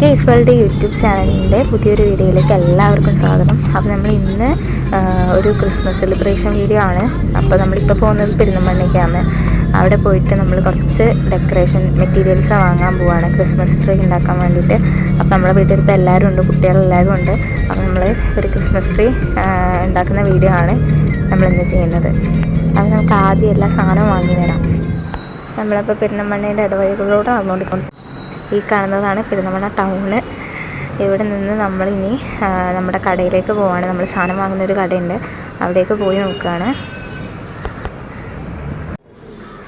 K ഇസ്വാളുടെ YouTube ചാനലിന്റെ പുതിയൊരു വീഡിയോയിലേക്ക് എല്ലാവർക്കും സ്വാഗതം. അപ്പോൾ നമ്മൾ ഇന്ന് ഒരു ക്രിസ്മസ് സെലിബ്രേഷൻ വീഡിയോ ആണ്. അപ്പോൾ നമ്മളിപ്പോൾ പോകുന്നത് പെരുന്തമണ്ണയ്ക്കാണ് അവിടെ പോയിട്ട് നമ്മൾ കുറച്ച് ഡെക്കറേഷൻ മെറ്റീരിയൽസ് വാങ്ങാൻ പോവാണ്. ക്രിസ്മസ് ട്രീ ഉണ്ടാക്കാൻ വേണ്ടിയിട്ട്. അപ്പോൾ നമ്മുടെ വീട്ടിൽ ഇപ്പോൾ എല്ലാവരും ഉണ്ട് കുട്ടികളെല്ലാവരും ഉണ്ട്. അപ്പോൾ നമ്മൾ ഒരു ക്രിസ്മസ് ട്രീ ഉണ്ടാക്കുന്ന വീഡിയോ ആണ് നമ്മളിന്ന് ചെയ്യുന്നത്. അപ്പോൾ നമുക്ക് ആദ്യം എല്ലാ സാധനവും വാങ്ങി വരാം. നമ്മളപ്പോൾ പെരുന്തമണ്ണയുടെ ഇടവഴികളിലൂടെ നടന്നുകൊണ്ടിരിക്കുന്നു. ഈ കാണുന്നതാണ് പെരുന്തമണ്ണ ടൗണ് ഇവിടെ നിന്ന് നമ്മളിനി നമ്മുടെ കടയിലേക്ക് പോവാണ്. നമ്മൾ സാധനം വാങ്ങുന്ന ഒരു കടയുണ്ട്. അവിടേക്ക് പോയി നോക്കുകയാണ്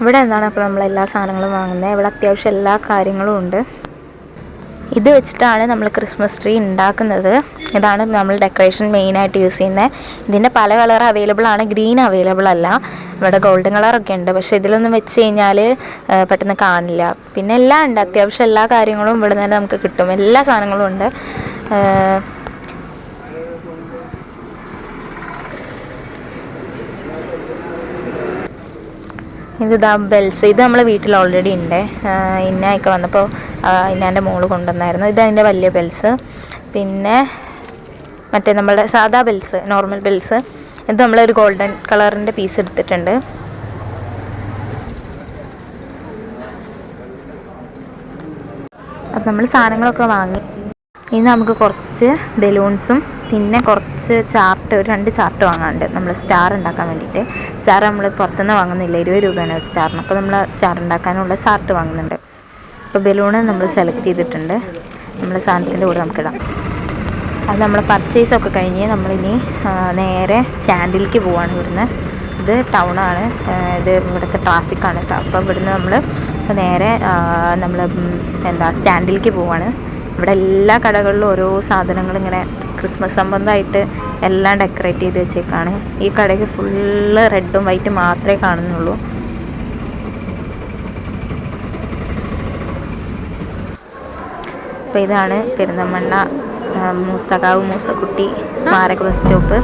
ഇവിടെ എന്താണ് അപ്പോൾ നമ്മൾ എല്ലാ സാധനങ്ങളും വാങ്ങുന്നത്? ഇവിടെ അത്യാവശ്യം എല്ലാ കാര്യങ്ങളും ഉണ്ട്. ഇത് വെച്ചിട്ടാണ് നമ്മൾ ക്രിസ്മസ് ട്രീ ഉണ്ടാക്കുന്നത്. ഇതാണ് നമ്മൾ ഡെക്കറേഷൻ മെയിനായിട്ട് യൂസ് ചെയ്യുന്നത്. ഇതിന്റെ പല കളർ അവൈലബിൾ ആണ്. ഗ്രീൻ അവൈലബിൾ അല്ല. ഇവിടെ ഗോൾഡൻ കളറൊക്കെ ഉണ്ട്. പക്ഷെ ഇതിലൊന്നും വെച്ച് കഴിഞ്ഞാൽ പെട്ടെന്ന് കാണില്ല. പിന്നെ എല്ലാം ഉണ്ട്. അത്യാവശ്യം എല്ലാ കാര്യങ്ങളും ഇവിടെ നിന്ന് നമുക്ക് കിട്ടും. എല്ലാ സാധനങ്ങളും ഉണ്ട്. ഇതിതാ ഇത് ഇതാ ബെൽസ് ഇത് നമ്മളെ വീട്ടിൽ ഓൾറെഡി ഉണ്ട്. ഇന്നയൊക്കെ വന്നപ്പോൾ ഇന്നാന്റെ മോൾ കൊണ്ടുവന്നായിരുന്നു. ഇത് അതിന്റെ വലിയ ബെൽസ് പിന്നെ മറ്റേ നമ്മളുടെ സാധാ ബെൽസ് നോർമൽ ബെൽസ് ഇത് നമ്മളൊരു ഗോൾഡൻ കളറിന്റെ പീസ് എടുത്തിട്ടുണ്ട്. അപ്പം നമ്മൾ സാധനങ്ങളൊക്കെ വാങ്ങി. ഇനി നമുക്ക് കുറച്ച് ബലൂൺസും പിന്നെ കുറച്ച് ചാർട്ട് ഒരു രണ്ട് ചാർട്ട് വാങ്ങാനുണ്ട്. നമ്മൾ സ്റ്റാർ ഉണ്ടാക്കാൻ വേണ്ടിയിട്ട്. സ്റ്റാർ നമ്മൾ പുറത്തുനിന്ന് വാങ്ങുന്നില്ല. ഇരുപത് രൂപയാണ് സ്റ്റാറിന് അപ്പോൾ നമ്മൾ സ്റ്റാർ ഉണ്ടാക്കാനുള്ള ചാർട്ട് വാങ്ങുന്നുണ്ട്. അപ്പോൾ ബലൂണ് നമ്മൾ സെലക്ട് ചെയ്തിട്ടുണ്ട്. നമ്മൾ സാധനത്തിന്റെ കൂടെ നമുക്കിടാം. അത് നമ്മൾ പർച്ചേസ് ഒക്കെ കഴിഞ്ഞ് നമ്മളിനി നേരെ സ്റ്റാൻഡിലേക്ക് പോവാണ് ഇവിടുന്ന്. ഇത് ടൗണാണ് ഇത് ഇവിടുത്തെ ട്രാഫിക്കാണ് അപ്പോൾ ഇവിടുന്ന് നമ്മൾ നേരെ നമ്മൾ എന്താ സ്റ്റാൻഡിലേക്ക് പോവാണ്. ഇവിടെ എല്ലാ കടകളിലും ഓരോ സാധനങ്ങൾ ഇങ്ങനെ ക്രിസ്മസ് സംബന്ധമായിട്ട് എല്ലാം ഡെക്കറേറ്റ് ചെയ്ത് വെച്ചേക്കാണ്. ഈ കടയ്ക്ക് ഫുള്ള് റെഡും വൈറ്റും മാത്രമേ കാണുന്നുള്ളൂ. അപ്പോൾ ഇതാണ് പെരുന്തമണ്ണ മൂസകാവ് മൂസക്കുട്ടി സ്മാരക bus stop.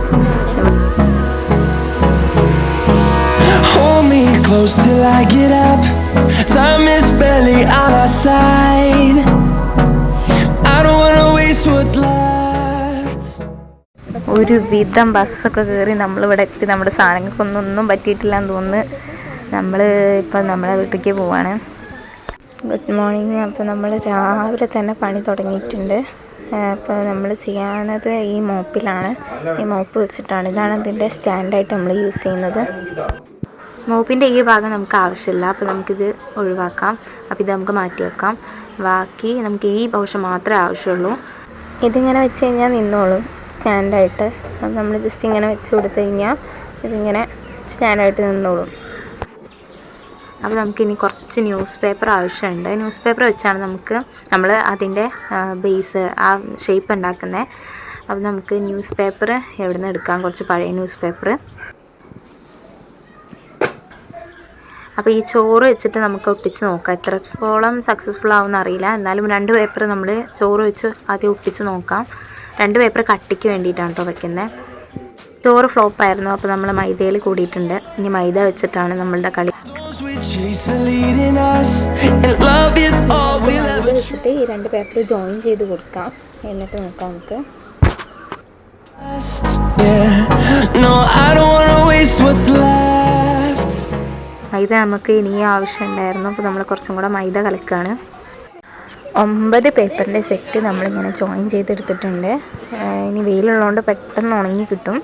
Hold me close till I get up. Time is barely on our side. I don't wanna waste what's left. ഒരു വിധം ബസ്സൊക്കെ കയറി നമ്മളിവിടെ എത്തി. നമ്മുടെ സാധനങ്ങൾക്കൊന്നും ഒന്നും പറ്റിയിട്ടില്ല എന്ന് തോന്നുന്നു. നമ്മൾ ഇപ്പം നമ്മളെ വീട്ടിലേക്ക് പോവാണ്. ഗുഡ് മോർണിംഗ് അപ്പോൾ നമ്മൾ രാവിലെ തന്നെ പണി തുടങ്ങിയിട്ടുണ്ട്. അപ്പോൾ നമ്മൾ ചെയ്യാനത് ഈ മോപ്പിലാണ്. ഈ മോപ്പ് വെച്ചിട്ടാണ്. ഇതാണ് ഇതിന്റെ സ്റ്റാൻഡായിട്ട് നമ്മൾ യൂസ് ചെയ്യുന്നത്. മോപ്പിന്റെ ഈ ഭാഗം നമുക്ക് ആവശ്യമില്ല. അപ്പോൾ നമുക്കിത് ഒഴിവാക്കാം. അപ്പോൾ ഇത് നമുക്ക് മാറ്റി വെക്കാം. ബാക്കി നമുക്ക് ഈ പോർഷൻ മാത്രമേ ആവശ്യമുള്ളൂ. ഇതിങ്ങനെ വെച്ച് കഴിഞ്ഞാൽ നിന്നോളും സ്റ്റാൻഡായിട്ട്. അത് നമ്മൾ ജസ്റ്റ് ഇങ്ങനെ വെച്ച് കൊടുത്തു കഴിഞ്ഞാൽ ഇതിങ്ങനെ സ്റ്റാൻഡായിട്ട് നിന്നോളും. അപ്പോൾ നമുക്കിനി കുറച്ച് ന്യൂസ് പേപ്പർ ആവശ്യമുണ്ട്. ന്യൂസ് പേപ്പർ വെച്ചാണ് നമുക്ക് നമ്മൾ അതിന്റെ ബേസ് ആ ഷേപ്പ് ഉണ്ടാക്കുന്നത് അപ്പോൾ നമുക്ക് ന്യൂസ് പേപ്പർ എവിടെ നിന്ന് എടുക്കാം? കുറച്ച് പഴയ ന്യൂസ് പേപ്പർ അപ്പോൾ ഈ ചോറ് വെച്ചിട്ട് നമുക്ക് ഒട്ടിച്ച് നോക്കാം. എത്രത്തോളം സക്സസ്ഫുൾ ആവുമെന്ന് അറിയില്ല. എന്നാലും രണ്ട് പേപ്പർ നമ്മൾ ചോറ് വെച്ച് ആദ്യം ഒട്ടിച്ച് നോക്കാം. രണ്ട് പേപ്പർ കട്ടിക്ക് വേണ്ടിയിട്ടാണ് കേട്ടോ വെക്കുന്നത് ചോറ് ഫ്ലോപ്പായിരുന്നു അപ്പോൾ നമ്മൾ മൈദയിൽ കൂടിയിട്ടുണ്ട്. ഇനി മൈദ വെച്ചിട്ടാണ് നമ്മളുടെ കളി വെച്ചിട്ട് ഈ രണ്ട് പേപ്പർ ജോയിൻ ചെയ്ത് കൊടുക്കാം. എന്നിട്ട് നോക്കാം നമുക്ക്. മൈദ നമുക്ക് ഇനിയും ആവശ്യമുണ്ടായിരുന്നു അപ്പോൾ നമ്മൾ കുറച്ചും കൂടെ മൈദ കലക്കുകയാണ് ഒമ്പത് പേപ്പറിന്റെ സെറ്റ് നമ്മളിങ്ങനെ ജോയിൻ ചെയ്തെടുത്തിട്ടുണ്ട്. ഇനി വെയിലുള്ളതുകൊണ്ട് പെട്ടെന്ന് ഉണങ്ങി കിട്ടും.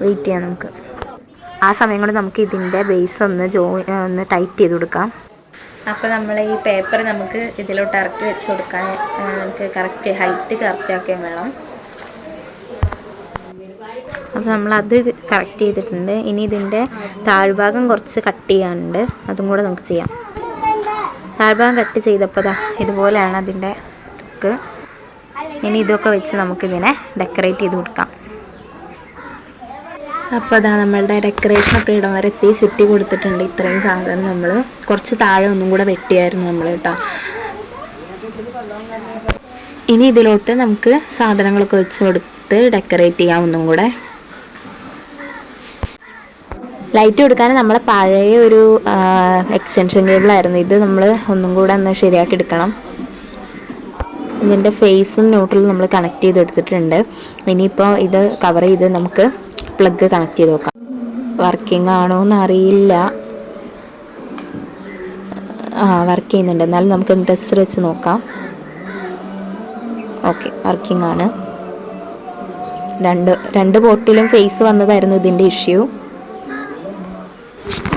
വെയിറ്റ് ചെയ്യാം നമുക്ക്. ആ സമയം കൊണ്ട് നമുക്ക് ഇതിന്റെ ബേസ് ഒന്ന് ജോ ഒന്ന് ടൈറ്റ് ചെയ്ത് കൊടുക്കാം. അപ്പോൾ നമ്മൾ ഈ പേപ്പർ നമുക്ക് ഇതിലോട്ട് ഇറക്കി വെച്ച് കൊടുക്കാൻ നമുക്ക് കറക്റ്റ് ഹൈറ്റ് കറക്റ്റ് ആക്കാൻ വേണം. അപ്പോൾ നമ്മളത് കറക്റ്റ് ചെയ്തിട്ടുണ്ട്. ഇനി ഇതിന്റെ താഴ്ഭാഗം കുറച്ച് കട്ട് ചെയ്യാനുണ്ട്. അതും കൂടെ നമുക്ക് ചെയ്യാം. താഴ്ഭാഗം കട്ട് ചെയ്തപ്പോൾ ഇതുപോലെയാണ് അതിന്റെ ഇനി ഇതൊക്കെ വെച്ച് നമുക്കിതിനെ ഡെക്കറേറ്റ് ചെയ്ത് കൊടുക്കാം. അപ്പോൾ അതാ നമ്മളുടെ ഡെക്കറേഷനൊക്കെ ഇടം വരെ എത്തി. ചുറ്റി കൊടുത്തിട്ടുണ്ട്. ഇത്രയും സാധനം നമ്മൾ കുറച്ച് താഴെ ഒന്നും കൂടെ വെട്ടിയായിരുന്നു നമ്മൾ കേട്ടോ. ഇനി ഇതിലോട്ട് നമുക്ക് സാധനങ്ങളൊക്കെ വെച്ച് കൊടുത്ത് ഡെക്കറേറ്റ് ചെയ്യാം ഒന്നും കൂടെ. ലൈറ്റ് കൊടുക്കാൻ നമ്മളെ പഴയ ഒരു എക്സ്റ്റൻഷൻ കേബിളായിരുന്നു ഇത് നമ്മൾ ഒന്നും കൂടെ ഒന്ന് ശരിയാക്കി എടുക്കണം. ഇതിന്റെ ഫേസും ന്യൂട്രലും നമ്മൾ കണക്ട് ചെയ്തെടുത്തിട്ടുണ്ട് ഇനിയിപ്പോൾ ഇത് കവർ ചെയ്ത് നമുക്ക് പ്ലഗ് കണക്ട് ചെയ്ത് നോക്കാം വർക്കിംഗ് ആണോ എന്ന് അറിയില്ല. ആ വർക്ക് ചെയ്യുന്നുണ്ട്. എന്നാലും നമുക്ക് ടെസ്റ്റ് വെച്ച് നോക്കാം. ഓക്കെ വർക്കിംഗ് ആണ്. രണ്ട് രണ്ട് ബോട്ടിലും ഫേസ് വന്നതായിരുന്നു ഇതിന്റെ ഇഷ്യൂ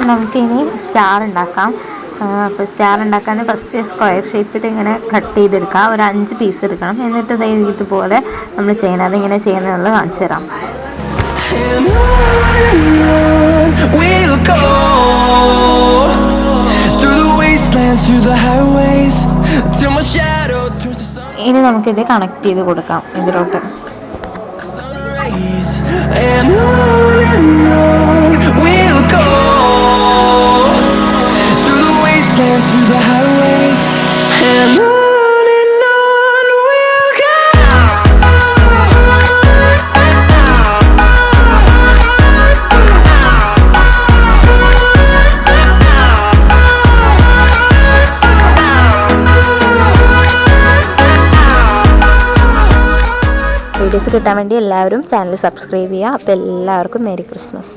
നമുക്കിനി സ്റ്റാർ ഉണ്ടാക്കാം. അപ്പോൾ സ്റ്റാർ ഉണ്ടാക്കാൻ ഫസ്റ്റ് സ്ക്വയർ ഷേപ്പിൽ ഇങ്ങനെ കട്ട് ചെയ്തെടുക്കാം. ഒരു അഞ്ച് പീസ് എടുക്കണം. എന്നിട്ട് ഇതുപോലെ നമ്മൾ ചെയ്യണം അതിങ്ങനെ ചെയ്യണമെന്നുള്ളത് കാണിച്ചു തരാം. ഇനി നമുക്കിത് കണക്ട് ചെയ്ത് കൊടുക്കാം ഇതിലോട്ട്. And on and on we'll go through the wastelands, through the highways, videos കിട്ടാൻ വേണ്ടി എല്ലാവരും ചാനൽ സബ്സ്ക്രൈബ് ചെയ്യുക. അപ്പോൾ എല്ലാവർക്കും മേരി ക്രിസ്മസ്.